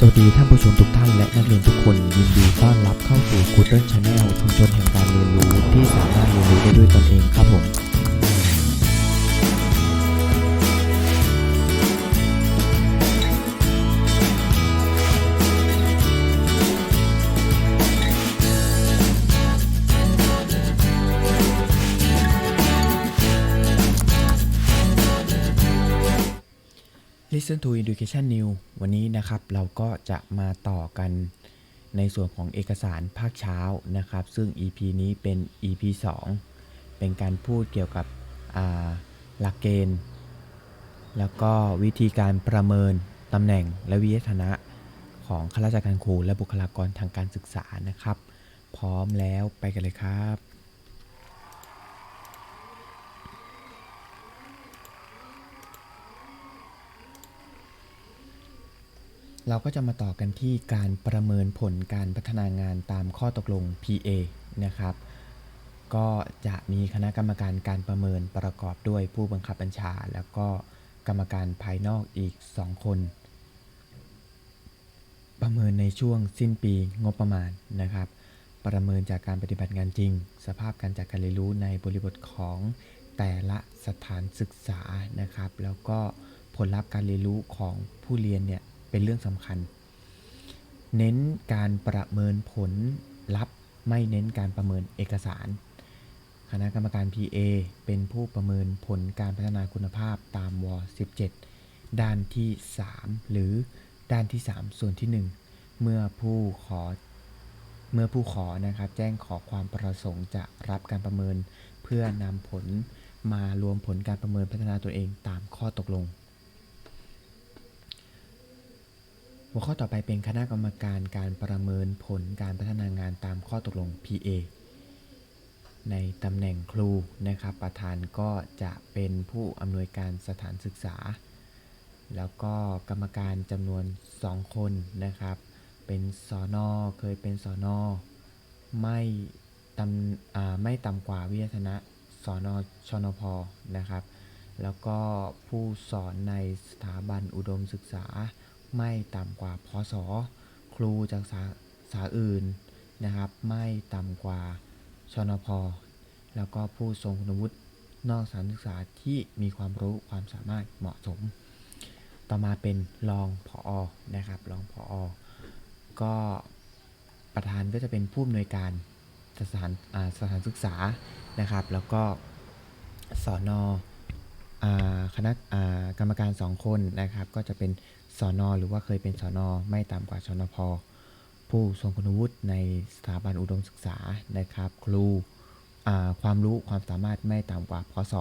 สวัสดีท่านผู้ชมทุกท่านและนักเรียนทุกคนยินดีต้อนรับเข้าสู่ Google Channel ชุมชนแห่งการเรียนรู้ที่สามารถเรียนรู้ได้ด้วยตนเองครับผม Listen to Education New วันนี้นะครับเราก็จะมาต่อกันในส่วนของเอกสารภาคเช้านะครับ ซึ่ง EP นี้เป็น EP 2 เป็นการพูดเกี่ยวกับหลักเกณฑ์ แล้วก็วิธีการประเมินตำแหน่งและวิทยฐานะของข้าราชการครูและบุคลากรทางการศึกษานะครับ พร้อมแล้วไปกันเลยครับ เราก็จะมาต่อกันที่การประเมินผลการพัฒนางานตามข้อตกลง PA นะครับ ก็จะมีคณะกรรมการการประเมินประกอบด้วยผู้บังคับบัญชา แล้วก็กรรมการภายนอกอีก 2 คน ประเมินในช่วงสิ้นปีงบประมาณนะครับ ประเมินจากการปฏิบัติงานจริง สภาพการจัดการเรียนรู้ในบริบทของแต่ละสถานศึกษานะครับ แล้วก็ผลลัพธ์การเรียนรู้ของผู้เรียนเนี่ย เป็นเรื่องสำคัญ เน้นการประเมินผลลัพธ์ ไม่เน้นการประเมินเอกสาร คณะกรรมการ PA เป็นผู้ประเมินผลการพัฒนาคุณภาพตามว 17 ด้านที่ 3 หรือด้านที่ 3 ส่วนที่ 1 เมื่อผู้ขอเมื่อผู้ขอนะครับแจ้งขอความประสงค์จะรับการประเมิน เพื่อนำผลมารวมผลการประเมินพัฒนาตัวเองตามข้อตกลง หัวข้อต่อไปเป็นคณะกรรมการการประเมินผลการพัฒนางานตามข้อตกลง PA ในตำแหน่งครูนะครับ ประธานก็จะเป็นผู้อำนวยการสถานศึกษา แล้วก็กรรมการจำนวน 2 คนนะครับ เป็นสอนอเคยเป็นสอนอไม่ตำอ่าไม่ต่ำกว่าวิทยาฐานะสอนอชนพนะครับ แล้วก็ผู้สอนในสถาบันอุดมศึกษา ไม่ต่ำกว่าพศครูจากสาสาอื่นนะครับ ไม่ต่ำกว่าชนพแล้วก็ผู้ทรงคุณวุฒินอกสถานศึกษาที่มีความรู้ความสามารถเหมาะสม ต่อมาเป็นรองผออนะครับรองผออก็ประธานก็จะเป็นผู้อำนวยการสถานสถานศึกษานะครับ แล้วก็สอนอคณะกรรมการ 2 คนนะครับ ก็จะเป็น สอนอหรือว่าเคยเป็นสอนอไม่ต่ำกว่าชนพผู้ทรงคุณวุฒิในสถาบันอุดมศึกษานะครับ ครูความรู้ความสามารถไม่ต่ำกว่าพศ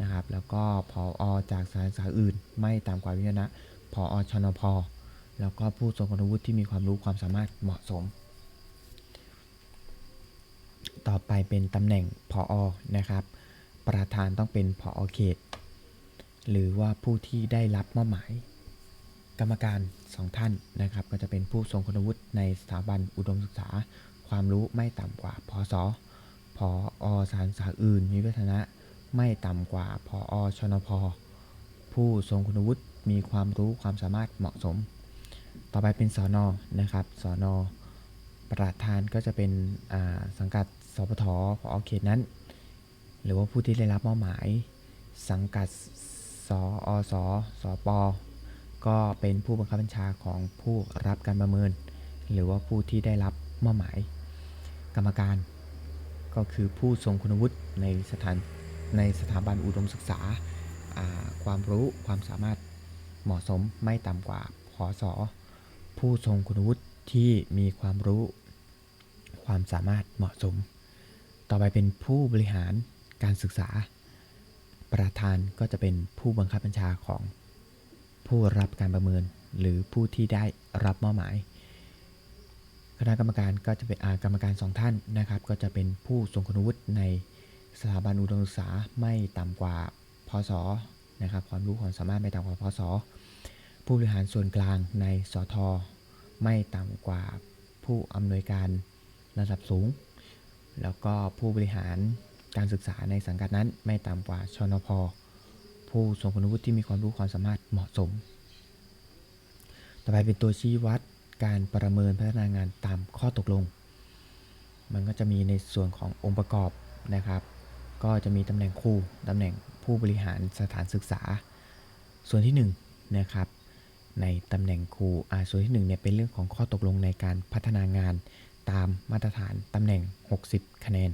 นะครับ แล้วก็ผออจากสถานศึกษาอื่น ไม่ต่ำกว่าวิทยานะผอชนพแล้วก็ผู้ทรงคุณวุฒิที่มีความรู้ความสามารถเหมาะสม ต่อไปเป็นตำแหน่งผออนะครับ ประธานต้องเป็นผอเขต หรือว่าผู้ที่ได้รับมอบหมาย กรรมการ 2 ท่านนะครับ ก็จะเป็นผู้ทรงคุณวุฒิในสถาบันอุดมศึกษา ความรู้ไม่ต่ำกว่าพศพออสถานศึกษาอื่น มีวิทยานะไม่ต่ำกว่าพออชนพผู้ทรงคุณวุฒิมีความรู้ความสามารถเหมาะสม ต่อไปเป็นสอนอนะครับสอนอประธานก็จะเป็นสังกัดสพทพอเขตนั้น หรือว่าผู้ที่ได้รับมอบหมาย สังกัดสอสสป ก็เป็นผู้บังคับบัญชาของผู้รับการประเมิน หรือว่าผู้ที่ได้รับมอบหมาย กรรมการ ก็คือผู้ทรงคุณวุฒิในสถานในสถาบันอุดมศึกษาาความรู้ความสามารถเหมาะสมไม่ต่ำกว่าพศผู้ทรงคุณวุฒิที่มีความรู้ ความสามารถเหมาะสม ต่อไปเป็นผู้บริหารการศึกษา ประธานก็จะเป็นผู้บังคับบัญชาของ ผู้รับการประเมินหรือผู้ที่ได้รับมอบหมาย คณะกรรมการก็จะเป็นกรรมการสองท่านนะครับ ก็จะเป็นผู้ทรงคุณวุฒิในสถาบันอุดมศึกษาไม่ต่ำกว่าพศนะครับความรู้ความสามารถไม่ต่ำกว่าพศผู้บริหารส่วนกลางในสทไม่ต่ำกว่าผู้อำนวยการระดับสูง แล้วก็ผู้บริหารการศึกษาในสังกัดนั้นไม่ต่ำกว่าชนพ ผู้ทรงคุณวุฒิที่มีความรู้ความสามารถเหมาะสม ต่อไปเป็นตัวชี้วัดการประเมินพัฒนางานตามข้อตกลง มันก็จะมีในส่วนขององค์ประกอบนะครับ ก็จะมีตำแหน่งครูตำแหน่งผู้บริหารสถานศึกษา ส่วนที่1นงนะครับ ในตำแหน่งครูอ่าส่วนที่1เนี่ยเป็นเรื่องของข้อตกลงในการพัฒนางานตามมาตรฐานตำแหน่ง 60 คะแนน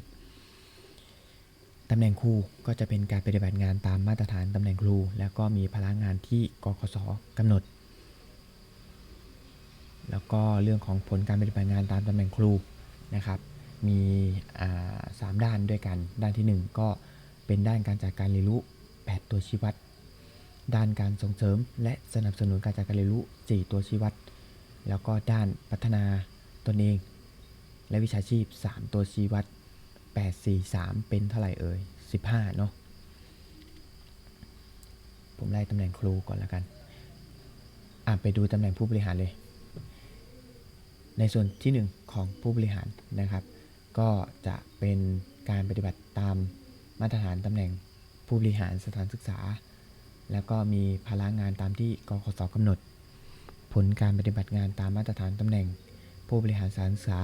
ำแหน่งครูก็จะเป็นการปฏิบัติงานตามมาตรฐานตำแหน่งครู แล้วก็มีพลังงานที่กกสกำหนด แล้วก็เรื่องของผลการปฏิบัติงานตามตำแหน่งครูนะครับ มีสามด้านด้วยกัน ด้านที่ 1 ก็เป็นด้านการจัดการเรียนรู้ 8 ตัวชี้วัด ด้านการส่งเสริม และสนับสนุนการจัดการเรียนรู้ 4 ตัวชี้วัด แล้วก็ด้านพัฒนาตนเอง และวิชาชีพ 3 ตัวชี้วัด 8 4 3 เป็นเท่าไหร่เอ่ย 15 เนาะ ผมไล่ตำแหน่งครูก่อนแล้วกัน อะไปดูตำแหน่งผู้บริหารเลย ในส่วนที่ 1 ของผู้บริหารนะครับ ก็จะเป็นการปฏิบัติตามมาตรฐานตำแหน่งผู้บริหารสถานศึกษา แล้วก็มีภาระงานตามที่กคสกำหนด ผลการปฏิบัติงานตามมาตรฐานตำแหน่ง ผู้บริหารสถานศึกษา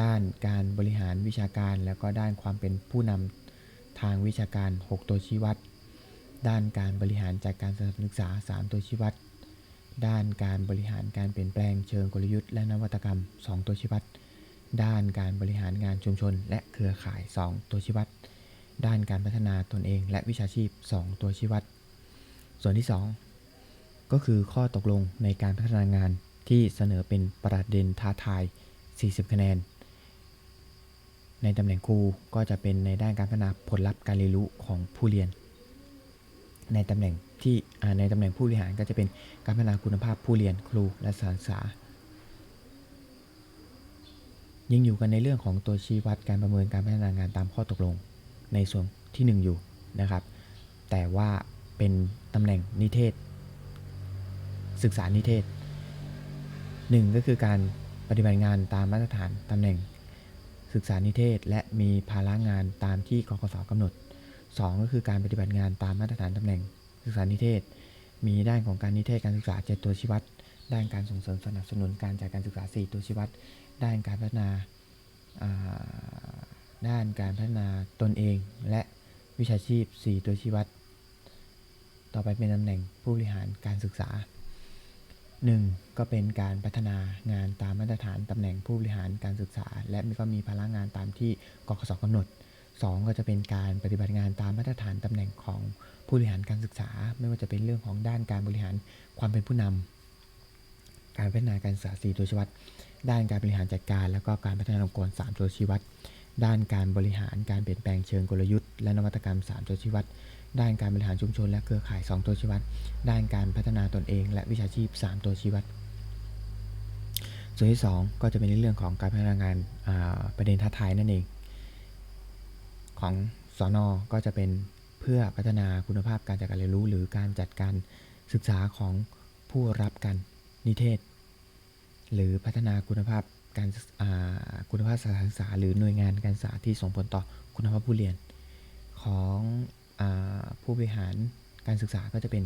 ด้านการบริหารวิชาการ แล้วก็ด้านความเป็นผู้นำทางวิชาการ 6 ตัวชี้วัด ด้านการบริหารจัดการสถานศึกษา 3 ตัวชี้วัด ด้านการบริหารการเปลี่ยนแปลงเชิงกลยุทธ์และนวัตกรรม 2 ตัวชี้วัด ด้านการบริหารงานชุมชน และเครือข่าย 2 ตัวชี้วัด ด้านการพัฒนาตนเอง และวิชาชีพ 2 ตัวชี้วัด ส่วนที่ 2 ก็คือข้อตกลงในการพัฒนางานที่เสนอเป็นประเด็นท้าทาย 40 คะแนน ในตำแหน่งครูก็จะเป็นในด้านการพัฒนาผลลัพธ์การเรียนรู้ของผู้เรียน ในตำแหน่งที่ในตำแหน่งผู้บริหารก็จะเป็นการพัฒนาคุณภาพผู้เรียนครูและสานศึกษายังอยู่กันในเรื่องของตัวชี้วัดการประเมินการพัฒนางานตามข้อตกลง ในส่วนที่ 1 อยู่นะครับ แต่ว่าเป็นตำแหน่งนิเทศ ศึกษานิเทศ 1 ก็คือการปฏิบัติงานตามมาตรฐานตำแหน่ง ศึกษานิเทศ และมีภาระงานตามที่กกสกำหนด 2 ก็คือการปฏิบัติงานตามมาตรฐานตำแหน่ง ศึกษานิเทศ มีด้านของการนิเทศการศึกษา 7 ตัวชี้วัด ด้านการส่งเสริมสนับสนุนการจัดการศึกษา 4 ตัวชี้วัด ด้านการพัฒนาาด้านการพัฒนาตนเอง และวิชาชีพ 4 ตัวชี้วัด ต่อไปเป็นตำแหน่งผู้บริหารการศึกษา 1. ก็เป็นการพัฒนางานตามมาตรฐานตำแหน่งผู้บริหารการศึกษา และมีก็มีภาระงานตามที่กกสกำหนด 2 ก็จะเป็นการปฏิบัติงานตามมาตรฐานตำแหน่งของผู้บริหารการศึกษา ไม่ว่าจะเป็นเรื่องของด้านการบริหารความเป็นผู้นำการพัฒนาการศึกษา4ตัวชี้วัดด้านการบริหารจัดการ แล้วก็การพัฒนาองค์กร3ตัวชี้วัดด้านการบริหารการเปลี่ยนแปลงเชิงกลยุทธ์และนวัตกรรม 3 ตัวชี้วัด ด้านการบริหารชุมชนและเครือข่าย 2 ตัวชี้วัด ด้านการพัฒนาตนเอง และวิชาชีพ 3 ตัวชี้วัด ส่วนที่ 2 ก็จะเป็นในเรื่องของการพัฒนางานาประเด็นท้าทายนั่นเอง ของสอนอก็จะเป็นเพื่อพัฒนาคุณภาพการจัดการเรียนรู้ หรือการจัดการศึกษาของผู้รับการนิเทศ หรือพัฒนาคุณภาพการาคุณภาพสถานศึกษา หรือหน่วยงานการศึกษาที่ส่งผลต่อคุณภาพผู้เรียนของ ผู้บริหารการศึกษาก็จะเป็น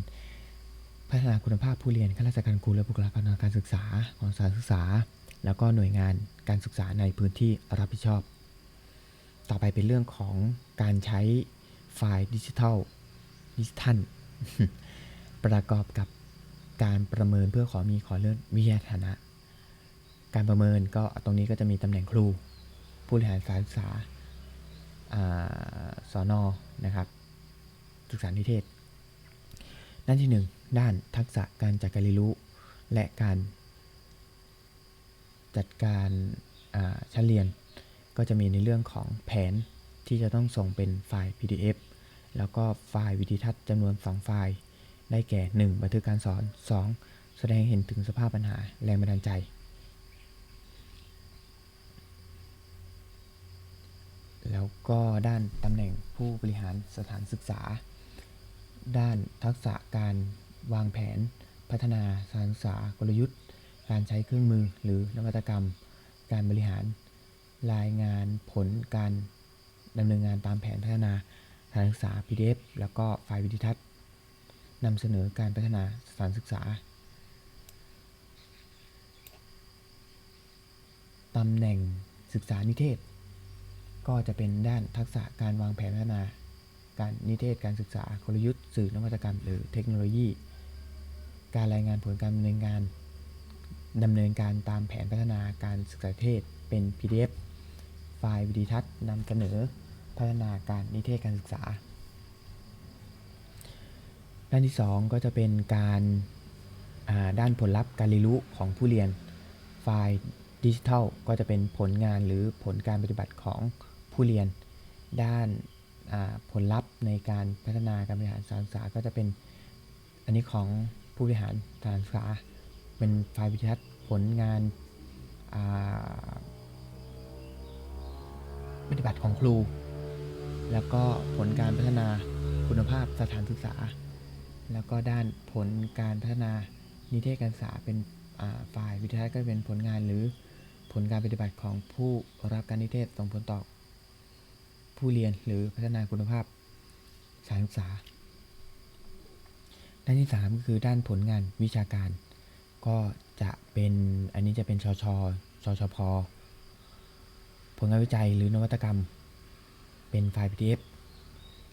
พัฒนาคุณภาพผู้เรียนข้าราชการครูและบุคลากรทางการศึกษาของสถานศึกษา แล้วก็หน่วยงานการศึกษาในพื้นที่รับผิดชอบ ต่อไปเป็นเรื่องของการใช้ไฟล์ดิจิทัลดิจิทัลประกอบกับการประเมินเพื่อขอมีขอเลื่อนวิทยาฐานะ การประเมินก็ตรงนี้ก็จะมีตำแหน่งครู ผู้บริหารสถานศึกษาอ่าสอนอนะครับ ศึกษานิเทศ ด้านที่ 1 ด้านทักษะการจัดการเรียนรู้ และการจัดการชั้นเรียน ก็จะมีในเรื่องของแผนที่จะต้องส่งเป็นไฟล์ PDF แล้วก็ไฟล์วิดีทัศน์จำนวน 2 ไฟล์ ได้แก่ 1. บันทึกการสอน 2. แสดงเห็นถึงสภาพปัญหาแรงบันดาลใจ แล้วก็ด้านตำแหน่งผู้บริหารสถานศึกษา ด้านทักษะการวางแผน พัฒนาสารสากลยุทธ์ การใช้เครื่องมือหรือนวัตกรรม การบริหาร รายงานผลการดำเนินงานตามแผนพัฒนาสารศึกษา PDF แล้วก็ไฟล์วิดิทัศน์นำเสนอการพัฒนาสารศึกษาตำแหน่งศึกษานิเทศ ก็จะเป็นด้านทักษะการวางแผนพัฒนา การนิเทศการศึกษากลยุทธ์สื่อนวัตกรรม หรือเทคโนโลยี การรายงานผลการดำเนินงานดำเนินการตามแผนพัฒนาการศึกษาเทศเป็น PDF ไฟล์วิดีทัศน์นำเสนอพัฒนาการนิเทศการศึกษา ด้านที่ 2 ก็จะเป็นการาด้านผลลัพธ์การเรียนรู้ของผู้เรียน ไฟล์ดิจิทัลก็จะเป็นผลงานหรือผลการปฏิบัติของผู้เรียน ด้าน ผลลัพธ์ในการพัฒนาการบริหารสถานศึกษาก็จะเป็นอันนี้ของผู้บริหารสถานศึกษา เป็นไฟล์วิดีทัศน์ผลงานปฏิบัติของครู แล้วก็ผลการพัฒนาคุณภาพสถานศึกษา แล้วก็ด้านผลการพัฒนานิเทศการศึกษาเป็นฝ่ายวิทยาก็เป็นผลงานหรือผลการปฏิบัติของผู้รับการนิเทศส่งผลต่อ ผู้เรียนหรือพัฒนาคุณภาพสานศึกษา ด้านที่ 3 ก็คือด้านผลงานวิชาการ ก็จะเป็นอันนี้จะเป็นชชชชพผลงานวิจัยหรือนวัตกรรม เป็นไฟล์ PDF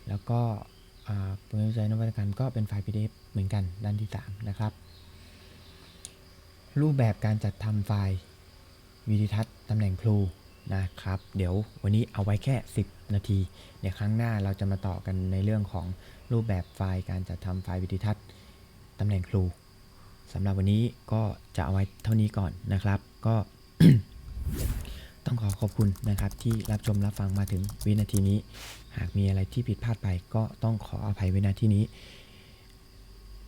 แล้วก็ผลงานวิจัยนวัตกรรมก็เป็นไฟล์ PDF เหมือนกันด้านที่ 3 นะครับ รูปแบบการจัดทำไฟล์วิดีทัศน์ตำแหน่งครู นะครับ เดี๋ยววันนี้เอาไว้แค่ 10 นาที เดี๋ยวครั้งหน้าเราจะมาต่อกันในเรื่องของรูปแบบไฟล์การจัดทำไฟล์วิดีทัศน์ตำแหน่งครูสำหรับวันนี้ก็จะเอาไว้เท่านี้ก่อนนะครับ ก็ต้องขอขอบคุณนะครับที่รับชมรับฟังมาถึงวินาทีนี้ หากมีอะไรที่ผิดพลาดไปก็ต้องขออภัยไว้ณที่นี้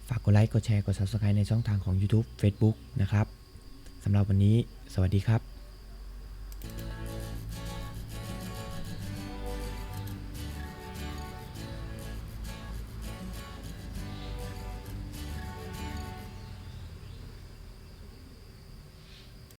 ฝากกดไลค์ กดแชร์ กด Subscribe ในช่องทางของ YouTube Facebook นะครับสำหรับวันนี้ สวัสดีครับ